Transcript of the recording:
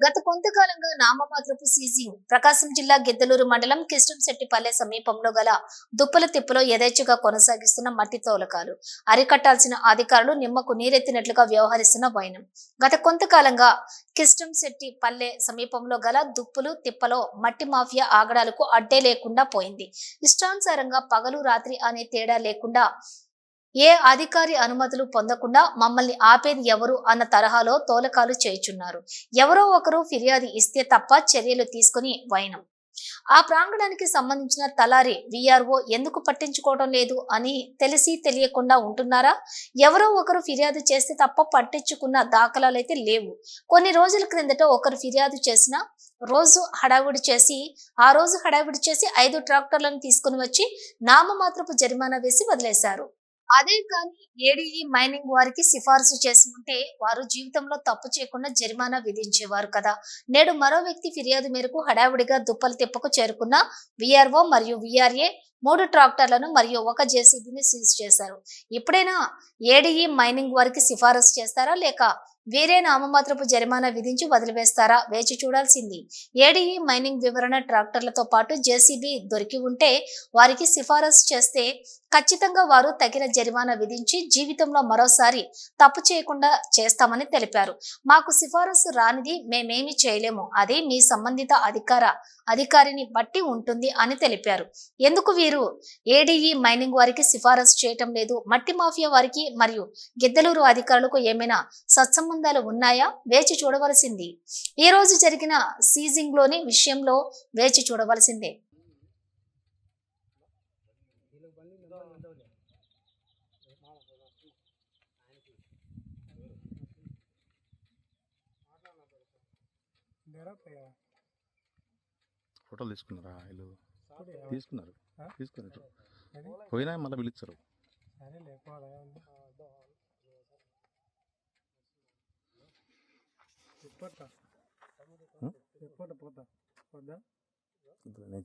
గత కొంతకాలంగా నామమాత్రపు సీజింగ్ ప్రకాశం జిల్లా గిద్దలూరు మండలం కిష్టంశెట్టిపల్లె సమీపంలో గల దుప్పల తిప్పలో యథేచ్ఛగా కొనసాగిస్తున్న మట్టి తోలకాలు. అరికట్టాల్సిన అధికారులు నిమ్మకు నీరెత్తినట్లుగా వ్యవహరిస్తున్న వైనం. గత కొంతకాలంగా కిష్టంశెట్టి పల్లె సమీపంలో గల దుప్పులు తిప్పలో మట్టి మాఫియా ఆగడాలకు అడ్డే లేకుండా పోయింది. ఇష్టానుసారంగా పగలు రాత్రి అనే తేడా లేకుండా ఏ అధికారి అనుమతులు పొందకుండా మమ్మల్ని ఆపేది ఎవరు అన్న తరహాలో తోలకాలు చేయుచున్నారు. ఎవరో ఒకరు ఫిర్యాదు ఇస్తే తప్ప చర్యలు తీసుకుని వైనం. ఆ ప్రాంగణానికి సంబంధించిన తలారి విఆర్ఓ ఎందుకు పట్టించుకోవడం లేదు అని తెలిసి తెలియకుండా ఉంటున్నారా? ఎవరో ఒకరు ఫిర్యాదు చేస్తే తప్ప పట్టించుకున్న దాఖలాలైతే లేవు. కొన్ని రోజుల క్రిందట ఒకరు ఫిర్యాదు చేసిన రోజు హడావిడి చేసి ఆ రోజు హడావిడి చేసి ఐదు ట్రాక్టర్లను తీసుకుని వచ్చి నామమాత్రపు జరిమానా వేసి వదిలేశారు. అదే కానీ ఏడీఈ మైనింగ్ వారికి సిఫార్సు చేసి ఉంటే వారు జీవితంలో తప్పు చేయకుండా జరిమానా విధించేవారు కదా. నేడు మరో వ్యక్తి ఫిర్యాదు మేరకు హడావుడిగా దుప్పలు తిప్పకు చేరుకున్న విఆర్ఓ మరియు విఆర్ఏ మూడు ట్రాక్టర్లను మరియు ఒక జేసీబీని సీజ్ చేశారు. ఇప్పుడైనా ఏడీఈ మైనింగ్ వారికి సిఫారసు చేస్తారా? లేక వేరే నామమాత్రపు జరిమానా విధించి వదిలివేస్తారా? వేచి చూడాల్సింది. ఏడీఈ మైనింగ్ వివరణ ట్రాక్టర్లతో పాటు జేసీబీ దొరికి ఉంటే వారికి సిఫారసు చేస్తే ఖచ్చితంగా వారు తగిన జరిమానా విధించి జీవితంలో మరోసారి తప్పు చేయకుండా చేస్తామని తెలిపారు. మాకు సిఫారసు రానిది మేమేమి చేయలేము. అది మీ సంబంధిత అధికార అధికారిని బట్టి ఉంటుంది అని తెలిపారు. ఎందుకు వీరు ఏడీఈ మైనింగ్ వారికి సిఫారసు చేయటం లేదు. మట్టి మాఫియా వారికి మరియు గిద్దలూరు అధికారులకు ఏమైనా సత్సంబంధాలు ఉన్నాయా? వేచి చూడవలసింది. ఈ రోజు జరిగిన సీజింగ్లోని విషయంలో వేచి చూడవలసిందే. ఫోటోలు తీసుకున్నారా? వీళ్ళు తీసుకున్నారు? తీసుకున్నారు పోయినా మళ్ళీ పిలుస్తారు పోతా? చెప్తాను